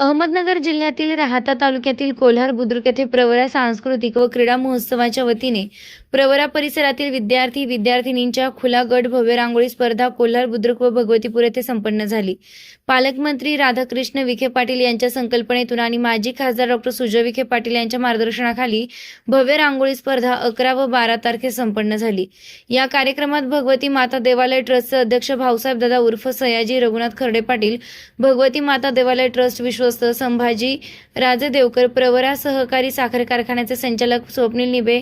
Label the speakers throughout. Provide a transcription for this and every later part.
Speaker 1: अहमदनगर जिल्ह्यातील राहाता तालुक्यातील कोल्हार बुद्रुक येथे प्रवरा सांस्कृतिक व क्रीडा महोत्सवाच्या वतीने प्रवरा परिसरातील विद्यार्थी विद्यार्थिनींच्या खुला गट भव्य रांगोळी स्पर्धा कोल्हार बुद्रुक व भगवतीपूर येथे संपन्न झाली. पालकमंत्री राधाकृष्ण विखे पाटील यांच्या संकल्पनेतून आणि माजी खासदार डॉक्टर सुजय विखे पाटील यांच्या मार्गदर्शनाखाली भव्य रांगोळी स्पर्धा अकरा व बारा तारखे संपन्न झाली. या कार्यक्रमात भगवती माता देवालय ट्रस्टचे अध्यक्ष भाऊसाहेब दादा उर्फ सयाजी रघुनाथ खर्डे पाटील भगवती माता देवालय ट्रस्ट विश्वस्त संभाजी राजे देवकर प्रवरा सहकारी साखर कारखान्याचे संचालक स्वप्नील निबे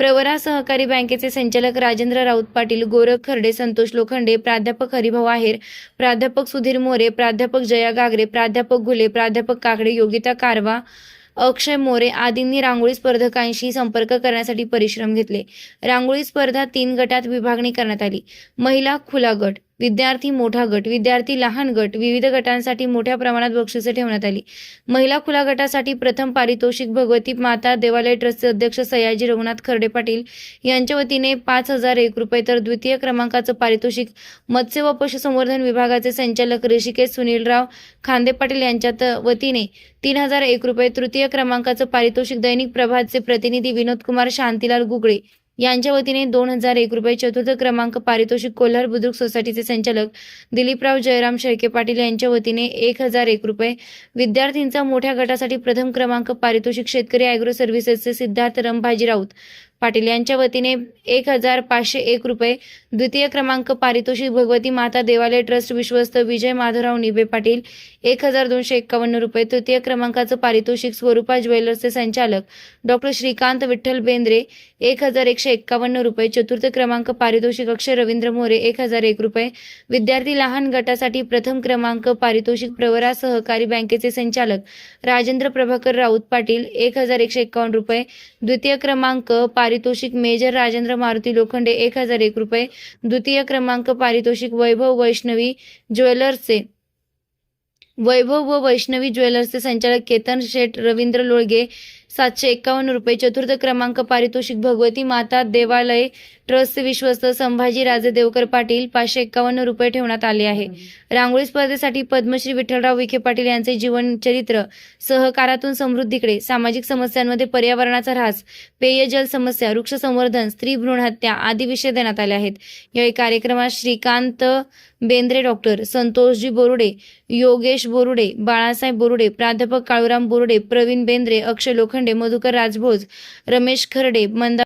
Speaker 1: प्रवरा सहकारी बँकेचे संचालक राजेंद्र राऊत पाटील गोरख खर्डे संतोष लोखंडे प्राध्यापक हरिभाऊ आहेर प्राध्यापक सुधीर मोरे प्राध्यापक जया गागरे प्राध्यापक घुले प्राध्यापक काकडे योगिता कारवा अक्षय मोरे आदींनी रांगोळी स्पर्धकांशी संपर्क करण्यासाठी परिश्रम घेतले. रांगोळी स्पर्धा तीन गटात विभागणी करण्यात आली. महिला खुला गट विद्यार्थी मोठा गट विद्यार्थी लहान गट विविध गटांसाठी मोठ्या प्रमाणात बक्षिसे ठेवण्यात आली. महिला खुला गटासाठी प्रथम पारितोषिक भगवती माता देवालय ट्रस्टचे अध्यक्ष सयाजी रघुनाथ खर्डे पाटील यांच्या वतीने पाच हजार एक रुपये तर द्वितीय क्रमांकाचं पारितोषिक मत्स्य व पशुसंवर्धन विभागाचे संचालक ऋषिकेश सुनीलराव खांदे पाटील यांच्या वतीने तीन हजार एक रुपये तृतीय क्रमांकाचं पारितोषिक दैनिक प्रभातचे प्रतिनिधी विनोद कुमार शांतीलाल गुगळे यांच्या वतीने दोन हजार एक रुपये चतुर्थ क्रमांक पारितोषिक कोल्हार बुद्रुक सोसायटीचे संचालक दिलीपराव जयराम शेळके पाटील यांच्या वतीने एक हजार एक रुपये. विद्यार्थींचा मोठ्या गटासाठी प्रथम क्रमांक पारितोषिक शेतकरी अॅग्रो सर्व्हिसेसचे सिद्धार्थ रमभाजी राऊत पाटील यांच्या वतीने एक हजार पाचशे एक रुपये द्वितीय क्रमांक पारितोषिक भगवती माता देवालय ट्रस्ट विश्वस्त विजय माधवराव निबे पाटील एक हजार दोनशे एक्कावन्न रुपये तृतीय क्रमांकाचं पारितोषिक स्वरूपा ज्वेलर्सचे संचालक डॉक्टर श्रीकांत विठ्ठल बेंद्रे एक हजार एकशे एक्कावन्न रुपये चतुर्थ क्रमांक पारितोषिक अक्षय रवींद्र मोरे एक हजार एक रुपये विद्यार्थी लहान गटासाठी प्रथम क्रमांक पारितोषिक प्रवरा सहकारी बँकेचे संचालक राजेंद्र प्रभाकर राऊत पाटील एक हजार एकशे एक्कावन्न रुपये द्वितीय क्रमांक पारितोषिक मेजर राजेंद्र मारुती लोखंडे एक हजार एक रुपये. द्वितीय क्रमांक पारितोषिक वैभव वैष्णवी ज्वेलर्सचे. वैभव व वैष्णवी ज्वेलर्सचे संचालक केतन शेठ रवींद्र लोळगे सातशे एक्कावन्न रुपये चतुर्थ क्रमांक पारितोषिक भगवती माता देवालय ट्रस्ट विश्वस्त संभाजी राजे देवकर पाटील पाचशे एक्कावन्न रुपये ठेवण्यात आले आहे. रांगोळी स्पर्धेसाठी पद्मश्री विठ्ठलराव विखे पाटील यांचे जीवनचरित्र सहकारातून समृद्धीकडे सामाजिक समस्यांमध्ये पर्यावरणाचा ऱ्हास पेयजल समस्या वृक्ष संवर्धन स्त्री भ्रूण हत्या आदी विषय देण्यात आले आहेत. यावेळी कार्यक्रमात श्रीकांत बेंद्रे डॉक्टर संतोषजी बोरुडे योगेश बोरुडे बाळासाहेब बोरुडे प्राध्यापक काळूराम बोरुडे प्रवीण बेंद्रे अक्षय लोखंडे मधुकर राजभोज रमेश खर्डे मंदा